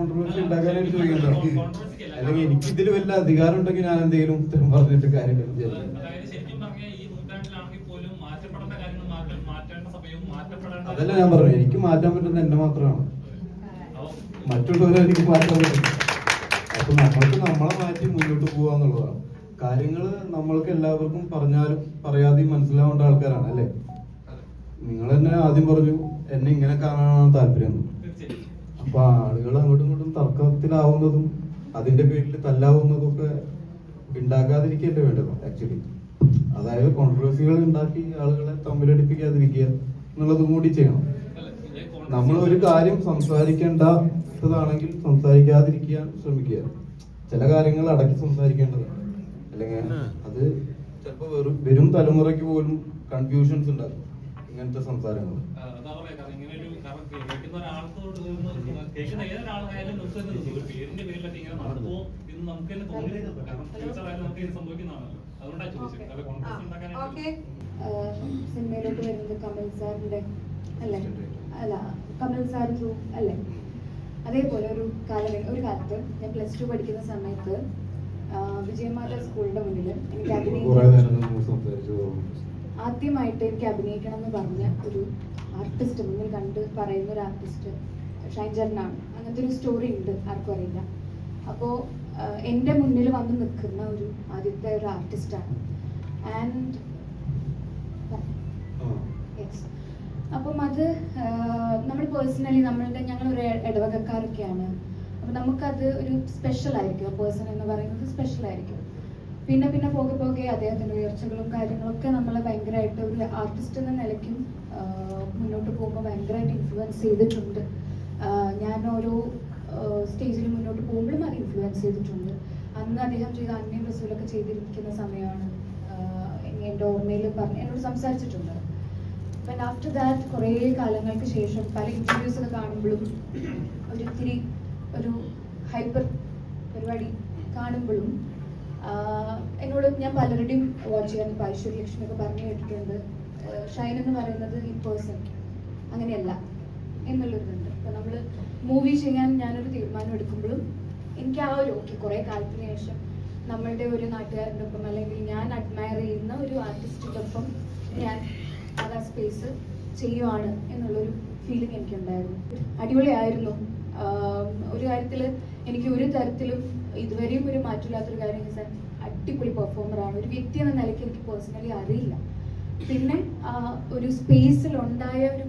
Controversy ഉണ്ടാക്കാനായിട്ട് ചോദിക്കണ്ടോ അല്ലെങ്കിൽ എനിക്ക് ഇതിൽ വല്ല അധികാരം ഉണ്ടെങ്കിൽ ഞാൻ എന്തെങ്കിലും ഉത്തരം പറഞ്ഞിട്ട് കാര്യമില്ല അതല്ല ഞാൻ പറഞ്ഞു എനിക്ക് മാറ്റാൻ പറ്റുന്നത് എന്നെ മാത്രമാണ്. മറ്റുള്ളവരെ എനിക്ക് മാറ്റാൻ പറ്റും. അപ്പൊ നമ്മൾക്ക് നമ്മളെ മാറ്റി മുന്നോട്ട് പോവുക എന്നുള്ളതാണ്. കാര്യങ്ങൾ നമ്മൾക്ക് എല്ലാവർക്കും പറഞ്ഞാലും പറയാതെയും മനസ്സിലാവേണ്ട ആൾക്കാരാണ് അല്ലേ? നിങ്ങൾ തന്നെ ആദ്യം പറഞ്ഞു എന്നെ ഇങ്ങനെ കാണാനാണ് താല്പര്യം. അപ്പൊ ആളുകൾ അങ്ങോട്ടും ഇങ്ങോട്ടും തർക്കത്തിലാവുന്നതും അതിന്റെ പേരിൽ തല്ലാവുന്നതും ഒക്കെ ഉണ്ടാക്കാതിരിക്കല്ലേ വേണ്ടത് ആക്ച്വലി അതായത് കോൺട്രവേഴ്സികൾ ഉണ്ടാക്കി ആളുകളെ തമ്മിലടിപ്പിക്കാതിരിക്കുക എന്നുള്ളതും കൂടി ചെയ്യണം. നമ്മൾ ഒരു കാര്യം സംസാരിക്കേണ്ടതാണെങ്കിൽ സംസാരിക്കാതിരിക്കാൻ ശ്രമിക്കുക. ചില കാര്യങ്ങൾ അടക്കി സംസാരിക്കേണ്ടതാണ്. അല്ലെങ്കിൽ അത് ചിലപ്പോൾ വെറും വരും തലമുറയ്ക്ക് പോലും കൺഫ്യൂഷൻസ് ഉണ്ടാക്കും. ഇങ്ങനത്തെ സംസാരങ്ങൾ സിനിമയിലോട്ട് വരുന്നത് കമൽ സാറിന്റെ അല്ലേ? അല്ല കമൽ സാർ ത്രൂ അല്ലേ? അതേപോലെ ഒരു കാലം ഒരു കാലത്ത് ഞാൻ പ്ലസ് ടു പഠിക്കുന്ന സമയത്ത് വിജയമാത വിജയമാല സ്കൂളിന്റെ മുന്നിൽ എനിക്ക് കുറെ ആദ്യമായിട്ട് എനിക്ക് അഭിനയിക്കണം എന്ന് പറഞ്ഞ ഒരു ആർട്ടിസ്റ്റ് മുന്നിൽ കണ്ട് പറയുന്ന ഒരു ആർട്ടിസ്റ്റ് ഷൈൻ ചേട്ടനാണ്. അങ്ങനത്തെ ഒരു സ്റ്റോറി ഉണ്ട് ആർക്കും അറിയില്ല. അപ്പോൾ എന്റെ മുന്നിൽ വന്ന് നിൽക്കുന്ന ഒരു ആദ്യത്തെ ഒരു ആർട്ടിസ്റ്റാണ് ആൻഡ് അപ്പം അത് നമ്മൾ പേഴ്സണലി നമ്മളുടെ ഞങ്ങൾ ഒരു ഇടവകക്കാരൊക്കെയാണ്. അപ്പം നമുക്കത് ഒരു സ്പെഷ്യൽ ആയിരിക്കും. ആ പേഴ്സൺ എന്ന് പറയുന്നത് സ്പെഷ്യൽ ആയിരിക്കും. പിന്നെ പിന്നെ പോകെ പോകെ അദ്ദേഹത്തിന്റെ ഉയർച്ചകളും കാര്യങ്ങളൊക്കെ നമ്മളെ ഭയങ്കരമായിട്ട് ഒരു ആർട്ടിസ്റ്റ് എന്ന നിലയ്ക്കും മുന്നോട്ട് പോകുമ്പോൾ ഭയങ്കരമായിട്ട് ഇൻഫ്ലുവൻസ് ചെയ്തിട്ടുണ്ട്. ഞാൻ ഓരോ സ്റ്റേജിൽ മുന്നോട്ട് പോകുമ്പോഴും അത് ഇൻഫ്ലുവൻസ് ചെയ്തിട്ടുണ്ട്. അന്ന് അദ്ദേഹം ചെയ്ത അന്യം റസൂലൊക്കെ ചെയ്തിരിക്കുന്ന സമയമാണ് എന്റെ ഓർമ്മയിൽ പറഞ്ഞ് എന്നോട് സംസാരിച്ചിട്ടുണ്ട്. അപ്പം ആഫ്റ്റർ ദാറ്റ് കുറേ കാലങ്ങൾക്ക് ശേഷം പല ഇന്റർവ്യൂസ് ഒക്കെ കാണുമ്പോഴും ഒരു ഒരു ഹൈപ്പർ പരിപാടി കാണുമ്പോഴും എന്നോട് ഞാൻ പലരുടെയും വാച്ച് ചെയ്യാൻ ഐശ്വര്യ ലക്ഷ്മി ഒക്കെ പറഞ്ഞു കേട്ടിട്ടുണ്ട്. ഷൈൻ എന്ന് പറയുന്നത് ഈ പേഴ്സൺ അങ്ങനെയല്ല. എന്നുള്ളൊരിതുണ്ട്. അപ്പം നമ്മൾ മൂവി ചെയ്യാൻ ഞാനൊരു തീരുമാനം എടുക്കുമ്പോഴും എനിക്ക് ആ ഒരു ഓക്കെ കുറേ കാലത്തിന് ശേഷം നമ്മളുടെ ഒരു നാട്ടുകാരന്റെ ഒപ്പം അല്ലെങ്കിൽ ഞാൻ അഡ്മയർ ചെയ്യുന്ന ഒരു ആർട്ടിസ്റ്റിന്റെ ഒപ്പം ഞാൻ അത് ആ സ്പേസ് ചെയ്യുവാണ് എന്നുള്ളൊരു ഫീലിംഗ് എനിക്കുണ്ടായിരുന്നു. അടിപൊളിയായിരുന്നു. ഒരു കാര്യത്തിൽ എനിക്ക് ഒരു തരത്തിലും ഇതുവരെയും ഒരു മാറ്റമില്ലാത്തൊരു കാര്യം സാർ അടിപൊളി പെർഫോമറാണ് ഒരു വ്യക്തി എന്ന നിലയ്ക്ക് എനിക്ക് പേഴ്സണലി അറിയില്ല. പിന്നെ ഒരു സ്പേസിൽ ഉണ്ടായ ഒരു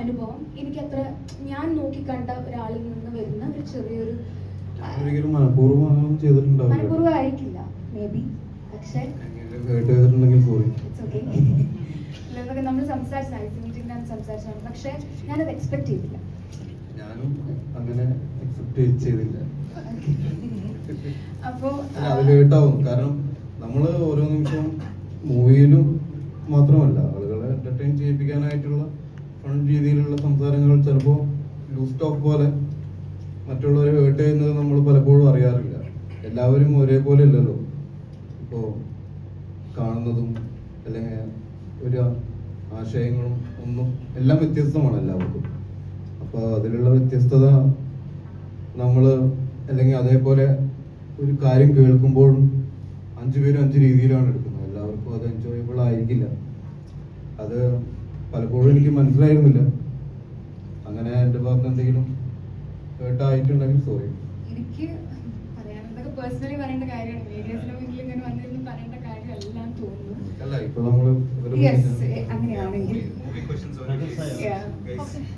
അനുഭവം എനിക്ക് അത്ര ഞാൻ നോക്കിക്കണ്ട ഒരാളിൽ നിന്ന് വരുന്ന ഒരു ചെറിയൊരു മനഃപൂർവമായിരിക്കില്ല. മേ ബി പക്ഷേ നമ്മൾ സംസാരിച്ച ഐസ് മീറ്റിംഗിലാണ് സംസാരിച്ചതാണ് പക്ഷേ ഞാനത് എക്സ്പെക്ട് ചെയ്തില്ല. ഞാനും അങ്ങനെ എക്സെപ്റ്റ് ചെയ്തില്ല. അപ്പോൾ കാരണം നമ്മൾ ഓരോ നിമിഷവും മൂവിയിലും മാത്രമല്ല ആളുകളെ എന്റർടൈൻ ചെയ്യിപ്പിക്കാനായിട്ടുള്ള ഫൺ രീതിയിലുള്ള സംസാരങ്ങൾ ചിലപ്പോൾ ലൂസ് ടോക്ക് പോലെ മറ്റുള്ളവരെ ഹേർട്ട് ചെയ്യുന്നത് നമ്മൾ പലപ്പോഴും അറിയാറില്ല. എല്ലാവരും ഒരേപോലെ അല്ലല്ലോ ഇപ്പോ കാണുന്നതും അല്ലെങ്കിൽ ഒരു ആശയങ്ങളും ഒന്നും എല്ലാം വ്യത്യസ്തമാണ് എല്ലാവർക്കും. അപ്പോൾ അതിലുള്ള വ്യത്യസ്തത നമ്മൾ അല്ലെങ്കിൽ അതേപോലെ ഒരു കാര്യം കേൾക്കുമ്പോഴും അഞ്ചു പേരും അഞ്ച് രീതിയിലാണ് എടുക്കുന്നത്. എല്ലാവർക്കും അത് എൻജോയബിൾ ആയിരിക്കില്ല. അത് പലപ്പോഴും എനിക്ക് മനസ്സിലായിരുന്നില്ല. അങ്ങനെ എന്റെ ഭാഗത്ത് എന്തെങ്കിലും കേട്ടായിട്ടുണ്ടെങ്കിൽ സോറി എനിക്ക് പേഴ്സണലി പറയേണ്ട കാര്യമാണ്. മീഡിയസിലെ ഇങ്ങനെ വന്നിരുന്ന് പറയേണ്ട കാര്യമല്ല തോന്നുന്നു. അല്ല ഇപ്പൊ നമ്മൾ യെസ് അങ്ങനെയാണെങ്കിൽ